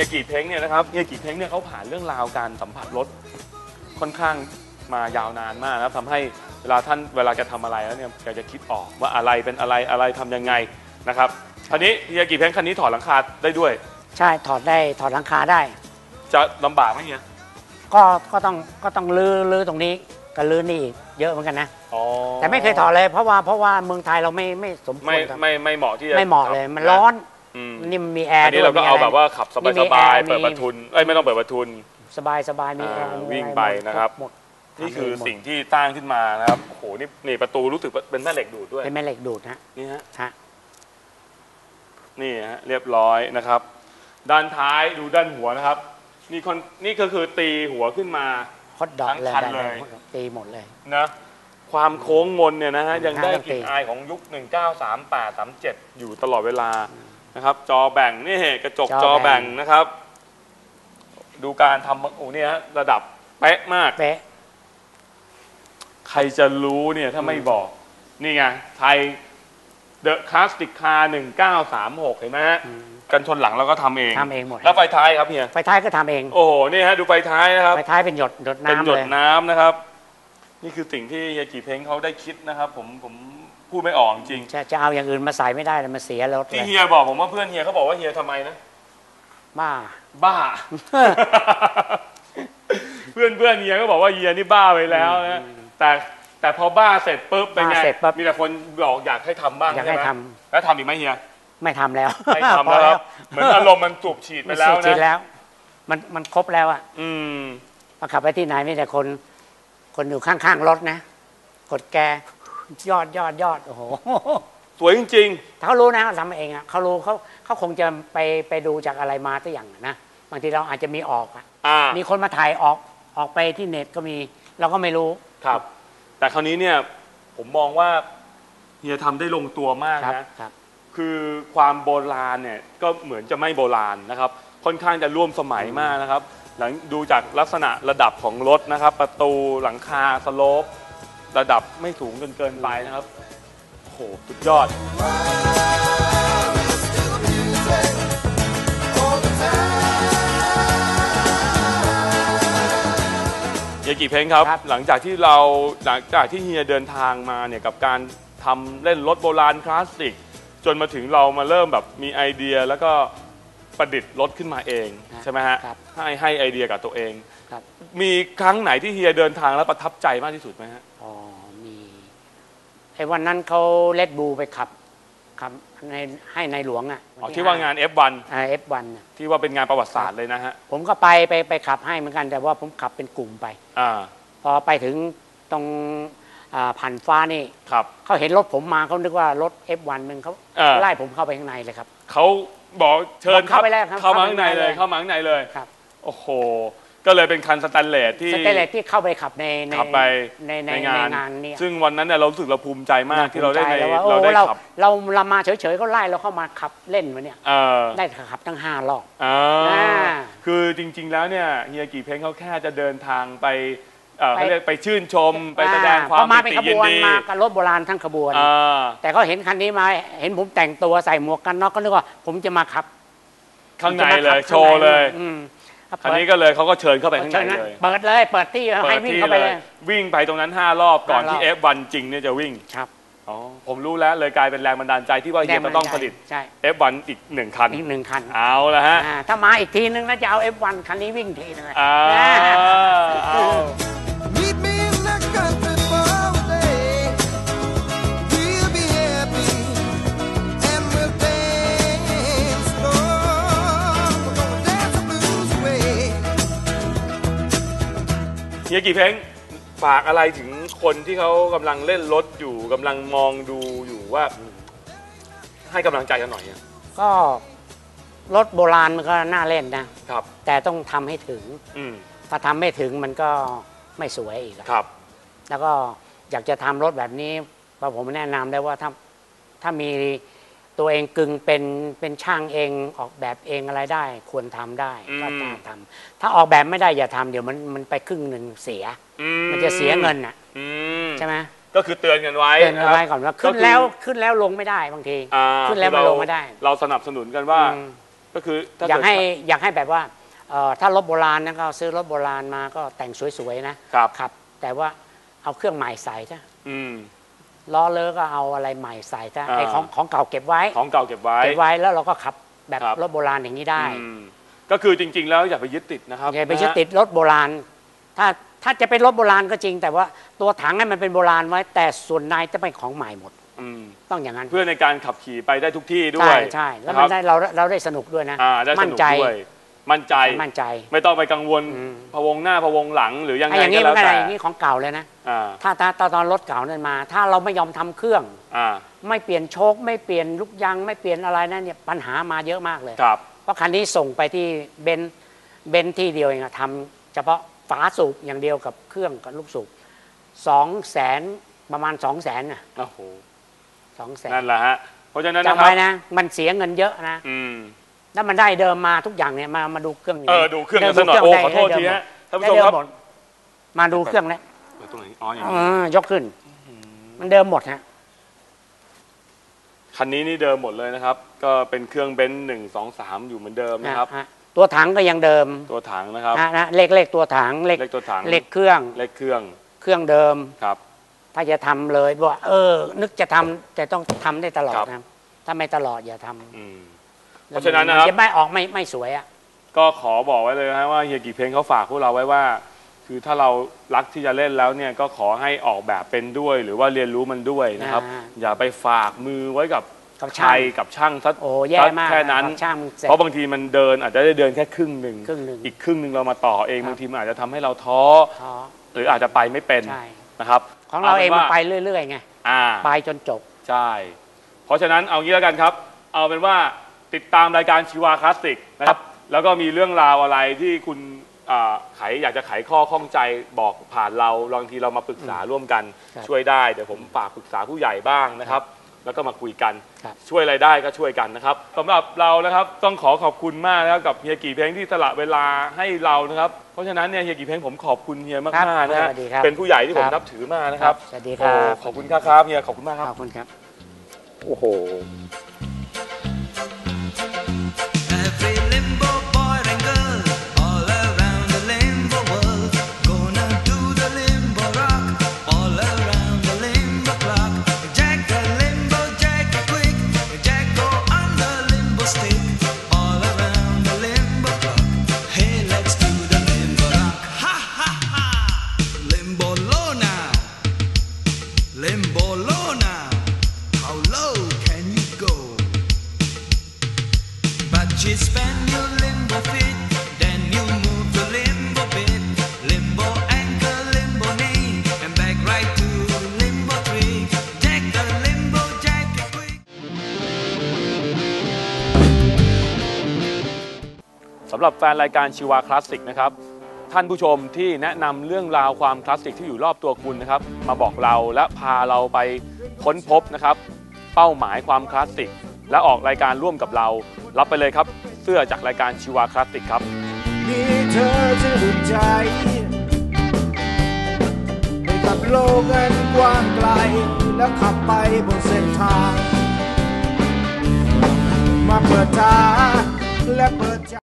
ฮียกีเพ้งเนี่ยนะครับเฮียกีเพ้งเนี่ยเขาผ่านเรื่องราวการสัมผัสรถค่อนข้างมายาวนานมากนะครับทำให้เวลาท่านเวลาจะทำอะไรแล้วเนี่ยแกจะคิดออกว่าอะไรเป็นอะไรอะไรทำยังไงนะครับคันนี้เฮียกีเพ้งคันนี้ถอดหลังคาได้ด้วย ใช่ถอดได้ถอดหลังคาได้ จะลำบากไหมเฮียก็ก็ต้องก็ต้องลื้อลื้อตรงนี้กับลื้อนี่อีกเยอะเหมือนกันนะอ๋อแต่ไม่เคยถอดเลยเพราะว่าเพราะว่าเมืองไทยเราไม่ไม่สมควไม่รทำไม่ไม่เหมาะที่จะไม่เหมาะเลยขับมันร้อนอืม นี่มันมีแอร์อันนี้ด้วยเราก็เอามีะไแบบว่าขับสนี่มีบายแอร์ๆเปิดมีประทุนเอ้ยไม่ต้องเปิดประทุน สบายสบายมีแอร์อ่ามีวิ่งอะรไปหมดนะครับหมดนี่คือทำเงหมดสิ่งที่สร้างขึ้นมานะครับโอ้โหนี่นี่ประตูรู้สึกว่าเป็นแม่เหล็กดูดด้วยเป็นแม่เหล็กดูดนะนี่ฮะฮะนี่ฮะเรียบร้อยนะครับ ด้านท้ายดูด้านหัวนะครับ นี่คนนี่ก็คือตีหัวขึ้นมาฮอตดอททั้งเลยคันได้เลยตีหมดเลยนะความโค้งมนเนี่ยนะฮะยังได้ทั้งกลิ่นตีอายของยุค 1938 37 อยู่ตลอดเวลา นะครับ จอแบ่งนี่กระจกจอแบ่งนะครับ ดูการทำโอ้เนี่ยฮะระดับเป๊ะมาก เป๊ะ ใครจะรู้เนี่ยถ้าไม่บอก นี่ไง ไทยเดอะคลาสติกคาร์1936 เห็นไหมฮะอืมกันชนหลังเราก็ทำเองทำเองหมด แล้วไฟท้ายครับเฮียไฟท้ายก็ทำเอง โอ้โหนี่ฮะดูไฟท้ายนะครับ ไฟท้ายเป็นหยดหยดเป็นน้ำหยเลดย น้ำนะครับ นี่คือสิ่งที่เฮียกี่เพ้งเขาได้คิดนะครับ ผมผม พูดไม่ออกจริง จะจะเอาอย่างอื่นมาใส่ไม่ได้เลยมันเสียรถเลที่ยเฮียบอกผมว่าเพื่อนเฮียเขาบอกว่าเฮียทำไมนะ บ้า บ้า เพื่อนเพื่อนเฮียก็บอกว่าเฮียนี่บ้าไปแล้วนะแต่แต่พอบ้าเสร็จปุ๊บเป็นไงบ้าเสร็จปุ๊บมีแต่คนบอกอยากให้ทำบ้างอยากให้ใช่ไมทแล้วทำอีกไหมเฮียไม่ทำแล้วไม่ทำแล้วครับเหมือนอารมณ์มันสูบฉีดไปมันแล้วสูบฉีดนะแล้ว มันมันครบแล้วอะอืมมาขับไปที่ไหนมีแต่คน คนอยู่ข้างๆรถนะ กดแก ยอดยอดยอดโอ้โหสวยจริงถ้าเขารู้นะเขาทำเองอะเขารู้เขาเขาคงจะไปไปดูจากอะไรมาตัวอย่างนะบางทีเราอาจจะมีออกอะๆอ่ามีคนมาถ่ายออกออกไปที่เน็ตก็มี เราก็ไม่รู้ครับ แต่คราวนี้เนี่ยผมมองว่าเฮียทำได้ลงตัวมากครับนะครับ คือความโบราณเนี่ยก็เหมือนจะไม่โบราณนะครับ ค่อนข้างจะร่วมสมัยมากนะครับ หลังดูจากลักษณะระดับของรถนะครับ ประตูหลังคาสโลป ระดับไม่สูงจนเกินไปนะครับ โอ้โห สุดยอด เฮียกี่เพลงครับ ครับ หลังจากที่เราหลังจากที่เฮียเดินทางมาเนี่ยกับการทำเล่นรถโบราณคลาสสิก จนมาถึงเรามาเริ่มแบบมีไอเดียแล้วก็ประดิษฐ์รถขึ้นมาเองครับใช่ไหมฮะครับ ให้ให้ไอเดียกับตัวเอง ครับ มีครั้งไหนที่เฮียเดินทางแล้วประทับใจมากที่สุดไหมฮะ อ๋อมีไอ้วันนั้นเขาเลดบูไปขับขับในให้ในหลวงอะอ๋อที่ว่างาน F1 เอฟวันที่ว่าเป็นงานประวัติศาสตร์เลยนะฮะผมก็ไปไปไปขับให้เหมือนกันแต่ว่าผมขับเป็นกลุ่มไป อ่าพอไปถึงตรงอ่าผ่านฟ้านี่ครับ เขาเห็นรถผมมาเขานึกว่ารถ F1 มึงเขาเออ ไล่ผมเข้าไปข้างในเลยครับ เขาบอกเชิญบอกเข้าไปแล้วครับเข้ามาข้างในเลยเข้าเข้ามามาข้างในเลย ครับ โอ้โห ก็เลยเป็นคันสแตนเลสที่สเตเลสที่เข้าไปขับในในขับไปในในในในงานงานเนี่ยซึ่งวันนั้นเนี่ยเรารู้สึกเราภูมิใจมากที่เราได้ในภูมิใจแล้วว่าโอ้เราได้เราขับ เราเรามาเฉยๆก็ไล่เราเข้ามาขับเล่นมาเนี่ยเออ ได้ขับตั้งห้ารอบอ่าอ่า คือจริงๆแล้วเนี่ยเฮียกี่เพ้งเขาแค่จะเดินทางไปเออไป เขาเรียกไปชื่นชมไปแสดงควาพมอมาเป็นปิขติยิบนวนดีมากับรถโบราณทั้งขบวน อ่าแต่ก็เห็นคันนี้มาเห็นผมแต่งตัวใส่หมวกกันน็อกก็นึกว่าผมจะมาขับข้างในจะมเลยขับโชว์เลย อืม คันนี้ก็เลยเขาก็เชิญเข้าไปข้างเชิญในนะเลยเปิดเลยเปิดที่ให้วิ่งเข้าไปเลยวิ่งไปตรงนั้น 5 รอบก่อนห้ารอบที่ F1 จริงเนี่ยจะวิ่งครับอ๋อผมรู้แล้วเลยกลายเป็นแรงบันดาลใจที่ว่าเฮียจะต้องผลิตใช่ F1 อีกหนึ่งคันอีกหนึ่งคัน เอาละฮะอ่าถ้ามาอีกทีนึงนะจะเอา F1 คันนี้วิ่งทีนึงเลยอ่า เฮียกี่เพ้งฝากอะไรถึงคนที่เขากำลังเล่นรถอยู่กำลังมองดูอยู่ว่า ให้กำลังใจกันหน่อยอะก็รถโบราณมันก็น่าเล่นนะ ครับ แต่ต้องทำให้ถึง อืมถ้าทำไม่ถึงมันก็ไม่สวยอีกอะครับ แล้วก็อยากจะทำรถแบบนี้พอผมแนะนำได้ว่าถ้าถ้ามี ตัวเองกึ่งเป็นเป็นช่างเองออกแบบเองอะไรได้ ควรทำได้ก็อืมน่าทำถ้าออกแบบไม่ได้อย่าทำเดี๋ยวมันมันไปครึ่งหนึ่งเสีย อืมันจะเสียเงินอะอืมใช่ไหมก็คือเตือนกันไว้เตือนเอาไว้ก่อนว่าขึ้นก็คือแล้วขึ้นแล้วลงไม่ได้บางที อ่าขึ้นแล้วคือมันเราลงไม่ได้ เราสนับสนุนกันว่า อืม ก็คือถ้าอยากเดให้อยากให้แบบว่าเอ่อถ้ารถโบราณนะก็ซื้อรถโบราณมาก็แต่งสวยๆนะครับ ขับ แต่ว่าเอาเครื่องใหม่ใส่ถ้าอืม ล้อเลอะก็เอาอะไรใหม่ใส่ถ้าอ่าไอ้ของของเก่าเก็บไว้ของเก่าเก็บไว้เก็บไว้แล้วเราก็ขับแบบครับรถโบราณอย่างนี้ได้อืมก็คือจริง ๆ แล้วอย่าไปยึดติดนะครับอย่าไปยึดนะฮะติดรถโบราณ ถ้าถ้าจะเป็นรถโบราณก็จริง แต่ว่าตัวถังให้มันเป็นโบราณไว้ แต่ส่วนในจะเป็นของใหม่หมดอืมต้องอย่างนั้นเพื่อในการขับขี่ไปได้ทุกที่ด้วใช่ยใช่แล้วะมันครับได้เราเราได้สนุกด้วยนะอ่าได้สมั่นนุกใจด้วย มั่นใจ มั่นใจ ไม่ต้องไปกังวลอืมพะวงหน้าพะวงหลังหรือยังไอ้ไงอย่างนี้ก็มัแล้วนก็อะไรแต่อย่างนี้ของเก่าเลยนะอ่าถ้าถ้าถ้าตอนรถเก่านั้นมา ถ้าเราไม่ยอมทำเครื่องอ่าไม่เปลี่ยนโชคไม่เปลี่ยนลูกยางไม่เปลี่ยนอะไรนั่นเนี่ยปัญหามาเยอะมากเลยครับเพราะคันนี้ส่งไปที่เบนซ์เบนซ์ที่เดียวเองอะทำเฉพาะฝาสูบอย่างเดียวกับเครื่องกับลูกสูบสองแสนประมาณสองแสนน่ะโอ้โหสองแสนนั่นแหละฮะเพราะฉะนั้นนะจำครับไว้นะ มันเสียเงินเยอะนะอืม แล้วมันได้เดิมมาทุกอย่างเนี่ยมามาดูเครื่องเออดูเครื่องกันสักหน่อยโอ้ขอโทษทีฮะท่านผู้ชมครับมาดูเครื่องแล้วเออตรงไหนอ๋ออย่างเอนี้อยกขึ้น มันเดิมหมดฮะคันนี้นี่เดิมหมดเลยนะครับ ก็เป็นเครื่องเบนซ์หนึ่งสองสามอยู่เหมือนเดิมนะครับฮะตัวถังก็ยังเดิมตัวถังนะครับนะนะเลขเลขตัวถังเลขเลขตัวถังเลขเครื่องเลขเครื่องเครื่องเดิมครับ ถ้าจะทำเลยว่าเออ นึกจะทำแต่ต้องทำได้ตลอดครับนะถ้าไม่ตลอดอย่าทำอืม เพราะฉะนั้นนะครับมัจะไม่ออกไม่ไม่สวยอะก็ขอบอกไว้เลยนะว่าเฮียกี่เพลงเขาฝากพวกเราไว้ว่า คือถ้าเรารักที่จะเล่นแล้วเนี่ยก็ขอให้ออกแบบเป็นด้วย หรือว่าเรียนรู้มันด้วยนะครับอ่าอย่าไปฝากมือไว้กับกับใคช่ารงกับช่างสักโอ้แย่มากแค่นั้นรับช่างเสร็จเพราะบางทีมันเดินอาจจะได้เดินแค่ครึ่งหนึ่งครึ่งหนึ่งอีกครึ่งหนึ่งเรามาต่อเองครับบางทีมันอาจจะทำให้เราท้อท้อ หรืออาจจะไปไม่เป็นใช่นะครับของเราเองป็มันว่ไปเรื่อยๆไงอ่าไปจนจบใช่ เพราะฉะนั้นเอางี้แล้วกันครับ เอาเป็นว่า ติดตามรายการชีวาคลาสสิกนะครับ แล้วก็มีเรื่องราวอะไรที่คุณอ่าไขอยากจะไขข้อข้องใจบอกผ่านเราบางทีเรามาปรึกษาร่วมกันครับช่วยได้เดี๋ยวผมฝากปรึกษาผู้ใหญ่บ้างนะครับ แล้วก็มาคุยกันครับ ช่วยอะไรได้ก็ช่วยกันนะครับสำหรับเรานะครับต้องขอขอบคุณมากนะครับกับเฮียกี่เพลงที่สละเวลาให้เรานะครับเพราะฉะนั้นเนี่ยเฮียกี่เพลงผมขอบคุณเฮียครัมากบๆนะฮะสวัสดีครับเป็นผู้ใหญ่ที่ผมครับนับถือมากนะครับสวัสดีครับ โอ้ขอบคุณครับครับเฮียขอบคุณมากครับ ขอบคุณครับ โอ้โห สำหรับแฟนรายการชีวาคลาสสิกนะครับ ท่านผู้ชมที่แนะนำเรื่องราวความคลาสสิกที่อยู่รอบตัวคุณนะครับ มาบอกเราและพาเราไปค้นพบนะครับ เป้าหมายความคลาสสิก และออกรายการร่วมกับเรา รับไปเลยครับ เสื้อจากรายการชีวาคลาสสิกครับมีเธอจะอุ่นใจไปกับโลกอันกว้างไกล แล้วขับไปบนเส้นทาง มาเปิดตาและเปิด